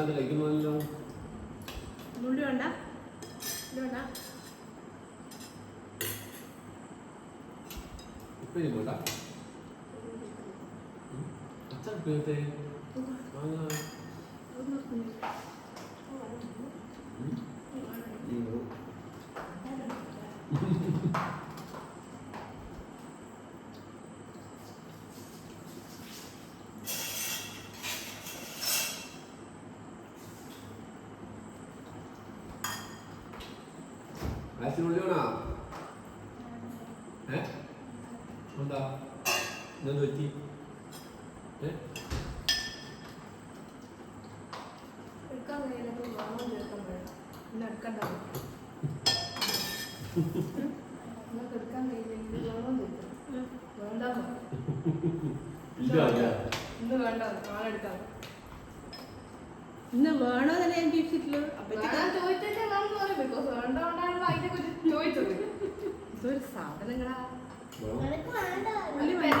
അല്ലാണ്ട് കഴിക്കുന്നതല്ലോ ഉള്ളി വേണ്ട ഇത് വേണ്ട ഉപ്പേരി വേണ്ട അച്ഛൻ ഉപ്പേരത്തെ മാങ്ങ ഒന്ന് ഉം. ഉം. ആശുപത്രി വേണോ ഏ എന്താ എന്തെന്ന് പറ്റി ഏ എടുക്കാൻ കഴിയില്ലപ്പോൾ വെള്ളം ചേർക്കാൻ വേണം പിന്നെ എടുക്കണ്ട നിങ്ങൾക്ക് എടുക്കാൻ കഴിയില്ലെങ്കിൽ വെള്ളം ചേർക്കണം വേണ്ട ഇല്ല ഇല്ല ഇന്ന് വേണോ തന്നെ ഞാൻ ചോദിച്ചിട്ടുള്ളൂ. ഞാൻ ചോദിച്ചിട്ട് വേണമെന്ന് പറയും. ബിക്കോസ് വേണ്ടോണ്ടാണല്ലോ അതിനെ കുറിച്ച് ചോദിച്ചത്. ഇതൊരു സാധനങ്ങളാ. ഉള്ളി വേണ്ട?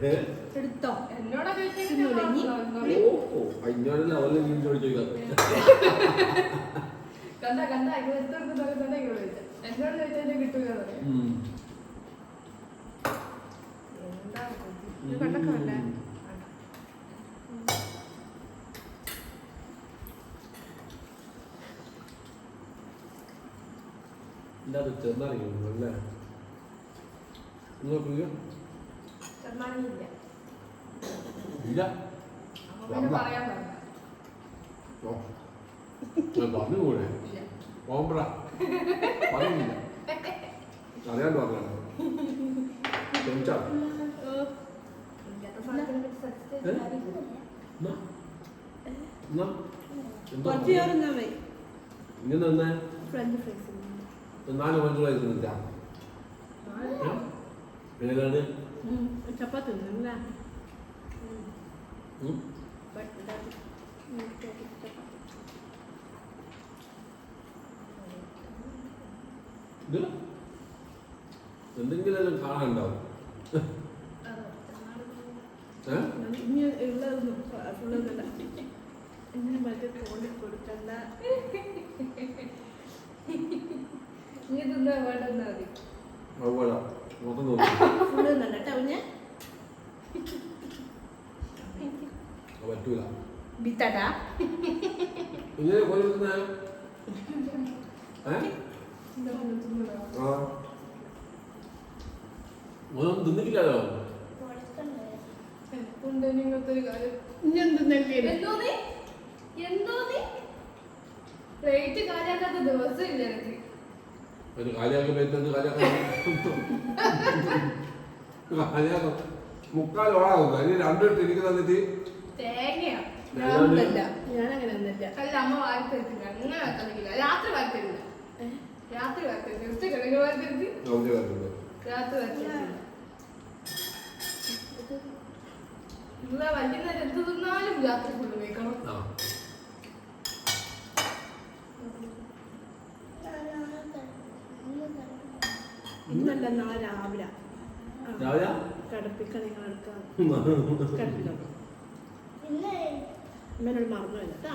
ഏ? എടുത്തോ. എന്നോടാ ചോദിച്ചെങ്കിൽ തിന്നൂലെ നീ? ചോദിച്ചോക്കാം കണ്ട കണ്ട. ഇങ്ങനെ എന്നോട് ചോദിച്ചാൽ ഇത്? കണ്ടക്കല്ലേ എന്താ ചെന്നറിയുന്നു അല്ലേ? നിങ്ങൾക്ക് ചെന്നാനില്ല ഇല്ല. അമ്മ പിന്നെ പറയാൻ പറഞ്ഞു പറഞ്ഞുകൂടെ ഇല്ല ഓമ്പ്ര പറയുന്നില്ല അറിയാണ്ട് പറഞ്ഞാണ് ക്ഷമിച്ചാ ഇങ്ങനെ തന്നെ? ഫ്രഞ്ച് ഫ്രൈസ് നാല് മണിക്കൂറായിരുന്നില്ല ഏതാണ്? ചപ്പാത്തി തിന്നില്ല ഉം? ഇത്? എന്തെങ്കിലും കാണാനുണ്ടാവും. കൊടുക്കണ്ട. പറ്റൂല. ബിത്തടാ. ഇങ്ങനെ പോയി ആ. ഒന്നും തിന്നിട്ടില്ലല്ലോ? ഉണ്ട് കാര്യം ഇനി എന്തോ നീ എന്തോ നീ പ്ലേറ്റ് കാര്യാക്കാത്ത ദിവസം ഇല്ല എനിക്ക്. ഒരു കാലിയാക്കി പറ്റുന്നത് കാലിയാക്കാലിയാക്കും മുക്കാൽ ഓളാകും അതിന് രണ്ടിട്ട് എനിക്ക് തന്നിട്ട് തേങ്ങയാ? ഞാനൊന്നല്ല ഞാനങ്ങനെ ഒന്നല്ല അല്ല അമ്മ വാർത്തരില്ല അങ്ങനെ വാർത്തരിക്കില്ല രാത്രി വാർത്തരില്ല രാത്രി വാർത്തരില്ല ഉച്ച കിടങ്ങ് വാർത്തരിച്ച് നമുക്ക് തരുന്നത് രാത്രി വാർത്തരില്ല ഇവിടെ വൈകുന്നേരം എന്ത് തിന്നാലും രാത്രി ഫുള്ള് കഴിക്കണം ആ ഇന്നല്ല നാളെ രാവിലെ. രാവിലെ? കടപ്പിക്ക നിങ്ങൾ എടുക്കാം കടപ്പിക്കോ ഇന്ന് അമ്മേനോട് മറന്നു കേട്ടാ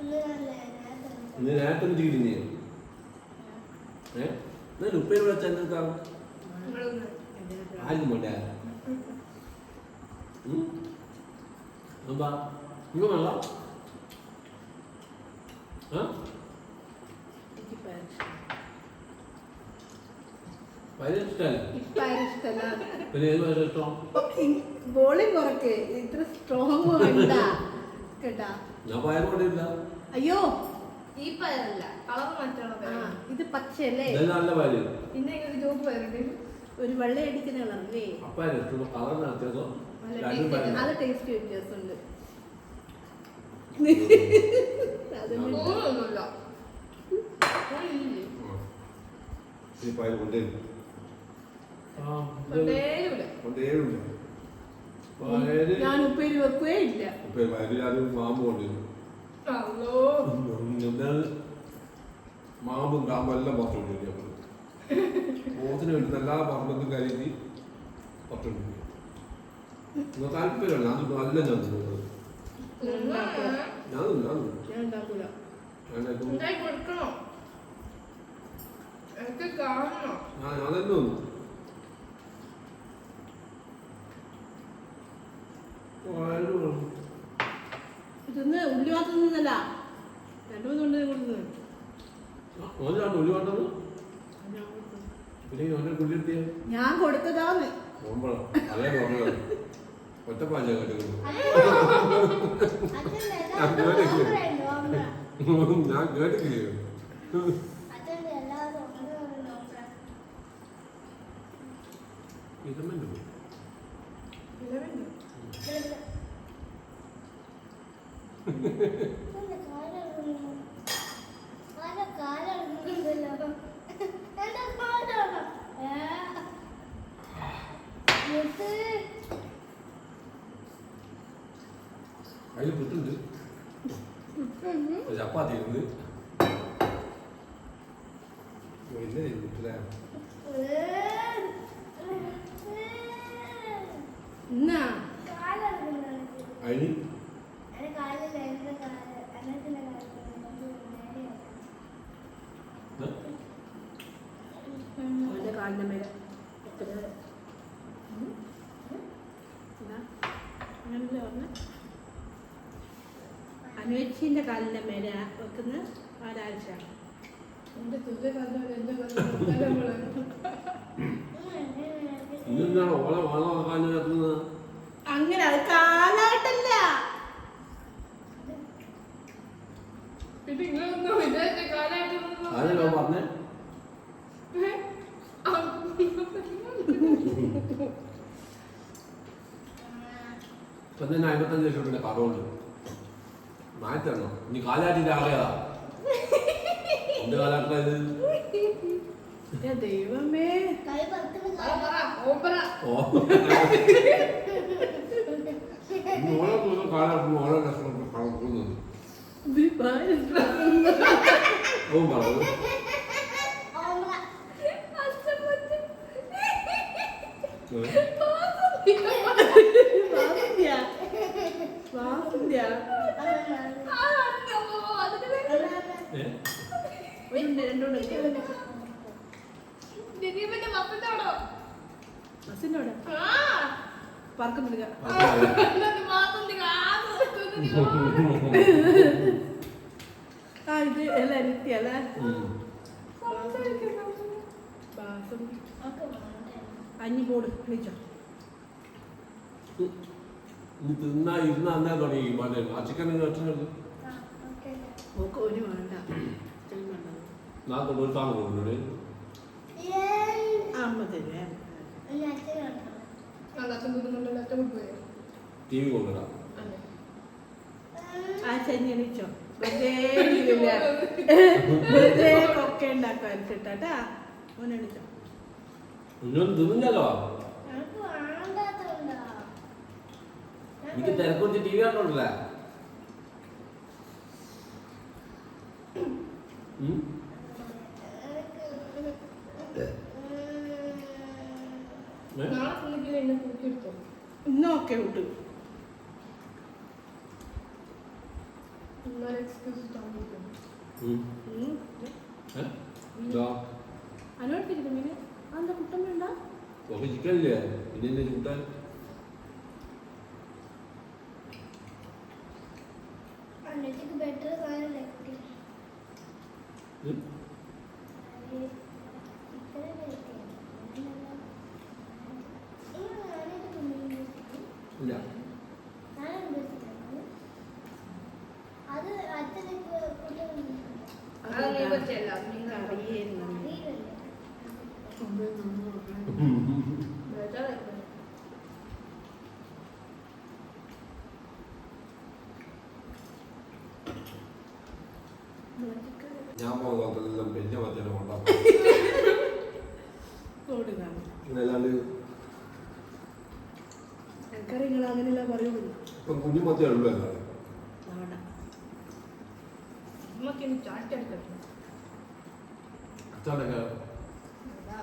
ഇന്ന് നേരത്തെ നേരത്തെ ഏ? എന്നാലും ഉപ്പേര് എന്താ? നിങ്ങളൊന്ന് ആരും വേണ്ട? എന്താ? നിങ്ങൾ വേണ്ട ആ ബോളിംഗ് കുറക്ക് ഇത്ര സ്ട്രോങ് വേണ്ട. കേട്ടാ? അയ്യോ. ഈ പയറല്ല. കളർ മാറ്റാനുള്ള ഇത് പച്ചയല്ലേ? നല്ല പയര് പിന്നെ നിങ്ങൾക്ക് ജോബ് പയറുണ്ട് ഒരു വെള്ള അടിക്കുന്ന കളറല്ലേ? നല്ല പയറ്. ടേസ്റ്റ് വ്യത്യാസമുണ്ട്. അത് ഞാൻ ഉപ്പേരി വെക്കുകയേ ഇല്ല. ഉപ്പേര് അത് മാമ്പ് കൊണ്ടിരുന്നു മാമ്പും കാമ്പും എല്ലാം പുറത്തുണ്ട് പോത്തിന് വേണ്ടുന്ന എല്ലാ പറമ്പത്തും കരുതി പുറത്തുണ്ട് നിങ്ങൾ താല്പര്യമാണ്. ഞാൻ നല്ല ഞാൻ തിന്നുന്നത് ഞാൻ തിന്നു ഞാൻ തന്നെ. ഞാൻ ഉണ്ടാക്കൂല ഞാൻ കഴിക്കും. ഉണ്ടാക്കി കൊടുക്കണോ എനിക്ക് കാണണം ഞാൻ ഞാൻ തന്നെ ഉള്ളി മാത്രം തിന്നല്ല രണ്ടു മൂന്ന് ഉണ്ട് കൊടുത്തത് ഓനാണ് ഉള്ളി വേണ്ടത് പിന്നെ ഓനെ കുള്ളിയെത്തിയ ഞാൻ കൊടുത്തതാന്ന്. കേട്ടത് അച്ഛന്റെ ഞാൻ കേട്ടിട്ടില്ല. ഞാൻ കേട്ടിട്ടില്ലേ? അച്ഛന്റെ അതിൽ പുട്ടുണ്ട്. ചപ്പാത്തി ഉണ്ട് ഇല്ലേ പുട്ടില്ല എന്നാ അതിന് അവന്റെ കാലിന്റെ മേലെ ഇത്ര ഉം. എന്താ? അങ്ങനല്ലേ പറഞ്ഞ അനുവേച്ചിന്റെ കാലിന്റെ മേലെ വെക്കുന്ന കത്തുന്നത് അങ്ങനെ അത് കാലായിട്ടല്ല. പിന്നെ നിങ്ങളൊന്നും പറഞ്ഞേ? ഇപ്പം തന്നെ അമ്പത്തഞ്ച് ലക്ഷം രൂപ കടമുണ്ട് മാറ്റണം? ഇനി കാലാട്ടിന്റെ ആകെയാ എന്റെ കാലാട്ടാ ദൈവമേ. ഓ ഓളെ ദിവസം കാലാട്ടുമ്പോൾ ഓരോ ലക്ഷം ഭയങ്കര ഓൻ പറഞ്ഞു ഓമ്പ ഏ? വാസന്ത്യ വാസന്ത്യ ഏ? ഒരുണ്ട് രണ്ടുണ്ട് ദിലീപിന്റെ മത്തത്തോടോ ബസ്സിനോട് പറക്കുന്നില്ല അതെ. മാസം ആ ഇത് അല്ല എനിക്ക് അല്ല ഉം. ബാസം അഞ്ഞി പോട് വിളിച്ചോ. തിന്നാ ഇരുന്നാ എന്നാ തുടങ്ങി മറ്റേ ആ ചിക്കൻ കെട്ടുന്നത് ഓക്ക് ഒരു വേണ്ട. വേണ്ടത്. നാ കൊണ്ടൊരു കൊണ്ടുവരും അമ്മ തന്നെ ടി വി കൊണ്ടുവരാം അതെ. ആ വെറുതെ. വെറുതെ ഉണ്ടാക്കാൻ തിന്നില്ലല്ലോ എനിക്ക് തിരക്കുറിച്ച് ടി വി കണ്ടോണ്ടല്ലേ? വേണ്ട ഒക്കെ ചിക്കനില്ലേ പിന്നെ ചൂട്ടാൻ ബെറ്റർ സാധനം Hmm? ഞാൻ പോകാത്തതെല്ലാം വലിയ വചനം അങ്ങനെയല്ല പറയുള്ളൂ. ഇപ്പം കുഞ്ഞു മധ്യ ഉള്ളൂ അച്ഛനൊക്കെ അതാ.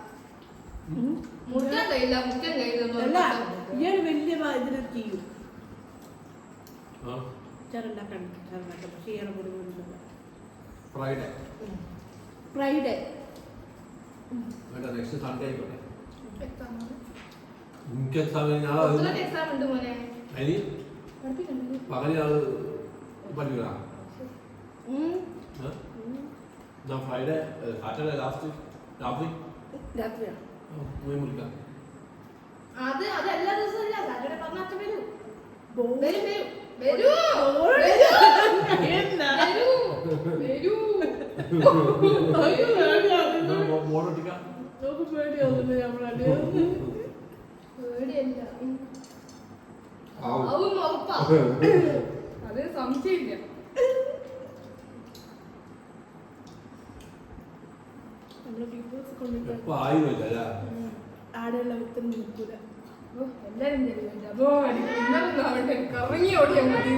മുറ്റം കഴിയില്ല മുറ്റം കഴിയില്ല ഇയാൾ വലിയ ഇതിൽ ചെയ്യും ആ. ചെറുണ്ടാക്കാൻ ചെറുണ്ടാക്കാൻ പക്ഷേ ഇയാളെ കൂടി കൊണ്ടുവന്നില്ല ഫ്രൈഡേ ഫ്രൈഡേ വേണ്ട നെക്സ്റ്റ് സൺഡേ ആയിക്കോട്ടെ. എനിക്ക് എക്സാം അതിന് പകൽ നാൾ പഠിക്കുക ഉം. ഞാൻ ഫ്രൈഡേ സാറ്റർഡേ ലാസ്റ്റ് രാത്രി? പോയി വിളിക്കാം അത് അത് എല്ലാ ദിവസവും ഇല്ല സാറ്റർഡേ പറഞ്ഞ അച്ഛൻ വരൂ. വരും വരും. വരൂ. അത് സംശയമില്ല ആടെയുള്ള വ്യക്തി നിൽക്കൂല എല്ലാരും കറങ്ങി ഓടിയാൽ മതി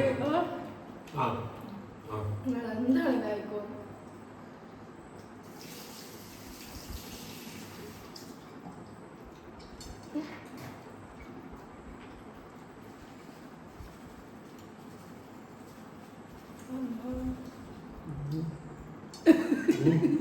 Mm-hmm.